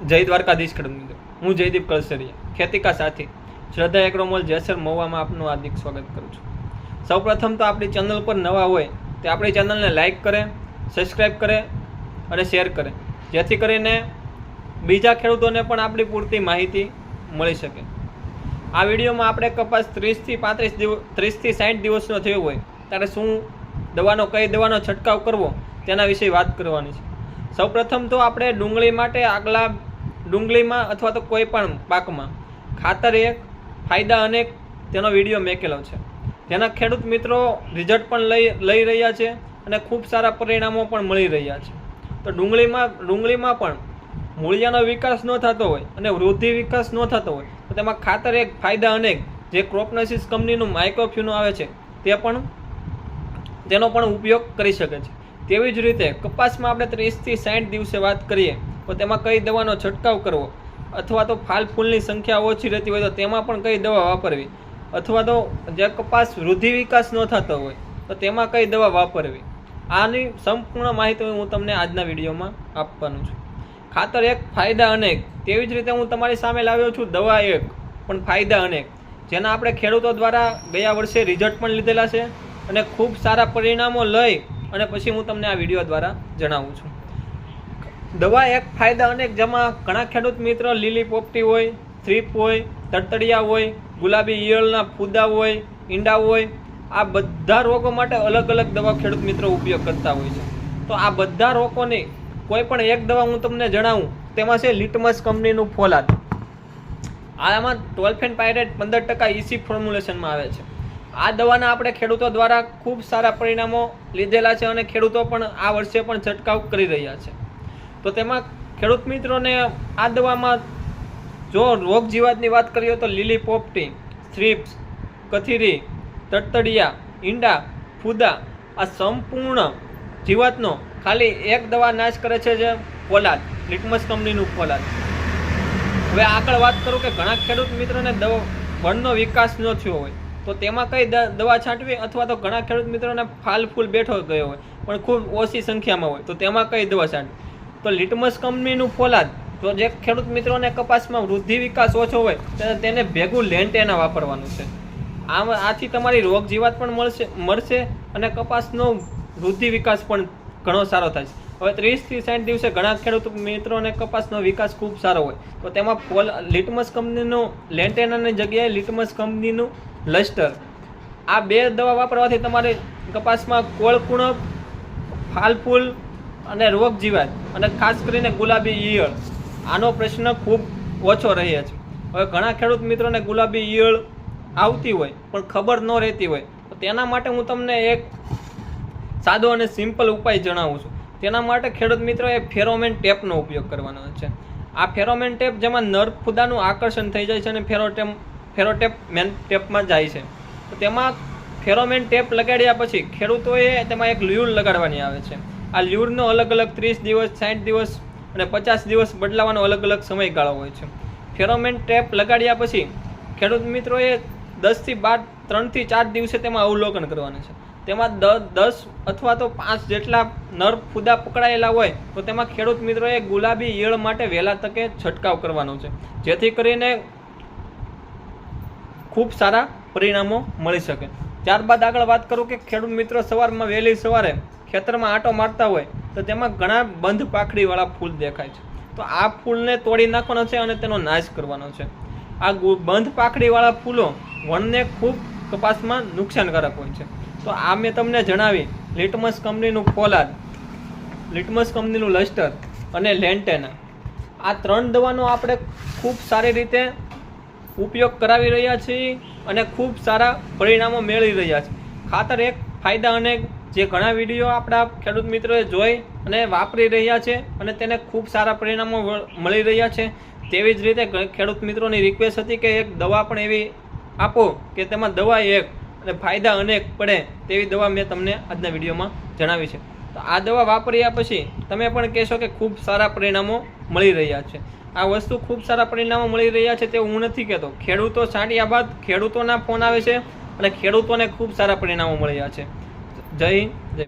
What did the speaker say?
જય દ્વારકાધીશ ખેડૂત મિત્રો હું જયદીપ કળસરિયા, ખેતિકા સાથી. શ્રદ્ધા એગ્રોમોલ જેસર મહુવામાં આપનું હાર્દિક સ્વાગત કરું છું. સૌપ્રથમ તો આપણી ચેનલ પર નવા હોય તે આપણી ચેનલને લાઇક કરે સબસ્ક્રાઈબ કરે અને શેર કરે. જેથી કરીને બીજા ખેડૂતોને પણ આપણી પૂરતી માહિતી મળી શકે. આ વિડીયોમાં આપણે કપાસ ત્રીસથી પાંત્રીસ દિવસ, ત્રીસથી સાઠ દિવસનો થયો હોય. ત્યારે શું દવાનો, કઈ દવાનો છંટકાવ કરવો તેના વિશે વાત કરવાની છે. સૌપ્રથમ તો આપણે ડુંગળી માટે આગલા ડુંગળીમાં અથવા તો કોઈ પણ પાકમાં ખાતર એક, ફાયદા અનેક તેનો વીડિયો મેકેલો છે. તેના ખેડૂત મિત્રો રિઝલ્ટ પણ લઈ લઈ રહ્યા છે અને ખૂબ સારા પરિણામો પણ મળી રહ્યા છે. તો ડુંગળીમાં ડુંગળીમાં પણ મૂળિયાનો વિકાસ ન થતો હોય અને વૃદ્ધિ વિકાસ ન થતો હોય, તો તેમાં ખાતર એક, ફાયદા અનેક જે ક્રોપનોસિસ કંપનીનું માઇક્રોફ્યુનો આવે છે, તે પણ તેનો પણ ઉપયોગ કરી શકે છે. તેવી જ રીતે કપાસમાં આપણે ત્રીસથી સાઠ દિવસે વાત કરીએ તો તેમાં કઈ દવાનો છંટકાવ કરવો? અથવા તો ફાલ ફૂલની સંખ્યા ઓછી રહેતી હોય તો તેમાં પણ કઈ દવા વાપરવી? અથવા તો જે કપાસ વૃદ્ધિ વિકાસ ન થતો હોય, તો તેમાં કઈ દવા વાપરવી? આની સંપૂર્ણ માહિતી હું તમને આજના વિડીયોમાં આપવાનું છું. ખાતર એક, ફાયદા અનેક. તેવી જ રીતે હું તમારી સામે લાવ્યો છું દવા એક, પણ ફાયદા અનેક. જેના આપણે ખેડૂતો દ્વારા ગયા વર્ષે રિઝલ્ટ પણ લીધેલા છે અને ખૂબ સારા પરિણામો લઈ અને પછી હું તમને આ વીડિયો દ્વારા જણાવું છું. દવા એક ફાયદા અનેક જેમાં. ઘણા ખેડૂત મિત્રો લીલી પોપટી હોય, થ્રીપ હોય તડતડિયા હોય, ગુલાબી ઈયળના ફૂદા હોય, ઈંડા હોય, આ બધા રોગો માટે અલગ અલગ દવા ખેડૂત મિત્રો ઉપયોગ કરતા હોય છે. તો આ બધા રોગોની કોઈ પણ એક દવા હું તમને જણાવું, તેમાં છે લિટમસ કંપનીનું ફોલાદ. આમાં ટોલ્ફેન પાયરેટ પંદર ટકા ઇસી ફોર્મ્યુલેશનમાં આવે છે. આ દવાના આપણે ખેડૂતો દ્વારા ખૂબ સારા પરિણામો લીધેલા છે અને ખેડૂતો પણ આ વર્ષે પણ છંટકાવ કરી રહ્યા છે. તો તેમાં ખેડૂત મિત્રોને આ દવામાં જો રોગ જીવાતની વાત કરીએ તો લીલી પોપટી, થ્રીપ્સ, કથીરી, તડતડિયા, ઈંડા, ફૂદા આ સંપૂર્ણ જીવાતનો ખાલી એક દવા નાશ કરે છે જે પોલાદ લિટમસ કંપનીનું પોલાદ હવે આગળ વાત કરું કે ઘણા ખેડૂત મિત્રોને દવા વણનો વિકાસ ન થયો હોય, તો તેમાં કઈ દવા છાંટવી અથવા તો ઘણા ખેડૂત મિત્રોને ફાલ ફૂલ બેઠો ગયો હોય, પણ ખૂબ ઓછી સંખ્યામાં હોય, તો તેમાં કઈ દવા છાંટવી? તો લિટમસ કંપનીનું ફોલાદ, તો જે ખેડૂત મિત્રોને કપાસમાં વૃદ્ધિ વિકાસ ઓછો હોય તેને ભેગું લેન્ટેના વાપરવાનું છે. આમ, આથી તમારી રોગ જીવાત પણ મળશે મળશે અને કપાસનો વૃદ્ધિ વિકાસ પણ ઘણો સારો થાય છે. હવે ત્રીસથી સાઠ દિવસે ઘણા ખેડૂત મિત્રોને કપાસનો વિકાસ ખૂબ સારો હોય. તો તેમાં ફોલ લિટમસ કંપનીનું લેન્ટેનાની જગ્યાએ લિટમસ કંપનીનું લસ્ટર આ બે દવા વાપરવાથી તમારે કપાસમાં કોળ કુણપ ફાલફૂલ અને રોગ જીવાત અને ખાસ કરીને ગુલાબી ઈયળ. આનો પ્રશ્ન ખૂબ ઓછો રહે છે. હવે ઘણા ખેડૂત મિત્રોને ગુલાબી ઈયળ આવતી હોય, પણ ખબર ન રહેતી હોય. તો તેના માટે હું તમને એક સાદો અને સિમ્પલ ઉપાય જણાવું છું. તેના માટે ખેડૂત મિત્રોએ ફેરોમેન ટેપનો ઉપયોગ કરવાનો છે. આ ફેરોમેન ટેપ જેમાં નર ફૂદાનું આકર્ષણ થઈ જાય છે અને ફેરોટેમ ફેરોટેપ મેન ટેપમાં જાય છે. તો તેમાં ફેરોમેન ટેપ લગાડ્યા પછી ખેડૂતોએ તેમાં એક લ્યુલ લગાડવાની આવે છે. આ લ્યુરનો અલગ અલગ ત્રીસ દિવસ સાઠ દિવસ અને પચાસ દિવસ બદલાવાનો અલગ અલગ સમયગાળો હોય છે. ફેરોમેન ટેપ લગાડ્યા પછી ખેડૂત મિત્રોએ દસથી બાર, ત્રણથી ચાર દિવસે તેમાં અવલોકન કરવાનું છે. તેમાં દસ અથવા તો પાંચ જેટલા નર ફૂદા પકડાયેલા હોય, તો તેમાં ખેડૂત મિત્રોએ ગુલાબી ઈયળ માટે વહેલા તકે છંટકાવ કરવાનો છે. જેથી કરીને ખૂબ સારા પરિણામો મળી શકે. ત્યારબાદ આગળ વાત કરું કે ખેડૂત મિત્રો સવારમાં વહેલી સવારે ખેતરમાં આંટો મારતા હોય તો તેમાં ઘણા બંધ પાખડીવાળા ફૂલ દેખાય છે. તો આ ફૂલને તોડી નાખવાનો છે અને તેનો નાશ કરવાનો છે. આ બંધ પાખડીવાળા ફૂલો વનને ખૂબ કપાસમાં નુકસાનકારક હોય છે. તો આ મેં તમને જણાવી, લિટમસ કંપનીનું પોલાદ લિટમસ કંપનીનું લસ્ટર અને લેન્ટેના. આ ત્રણ દવાનો આપણે ખૂબ સારી રીતે ઉપયોગ કરાવી રહ્યા છીએ અને ખૂબ સારા પરિણામો મેળવી રહ્યા છે. ખાતર એક ફાયદા અનેક જે ઘણા વીડિયો આપણા ખેડૂત મિત્રોએ જોઈ અને વાપરી રહ્યા છે અને તેને ખૂબ સારા પરિણામો મળી રહ્યા છે. તેવી જ રીતે ખેડૂત મિત્રોની રિક્વેસ્ટ હતી કે એક દવા પણ એવી આપો કે તેમાં દવા એક અને ફાયદા અનેક પડે તેવી દવા મેં તમને આજના વિડીયોમાં જણાવી છે. તો આ દવા વાપર્યા પછી તમે પણ કહેશો કે ખૂબ સારા પરિણામો મળી રહ્યા છે. આ વસ્તુ ખૂબ સારા પરિણામો મળી રહ્યા છે તે હું નથી કહેતો. ખેડૂતો છાંટ્યા બાદ ખેડૂતોના ફોન આવે છે અને ખેડૂતોને ખૂબ સારા પરિણામો મળ્યા છે. જય જય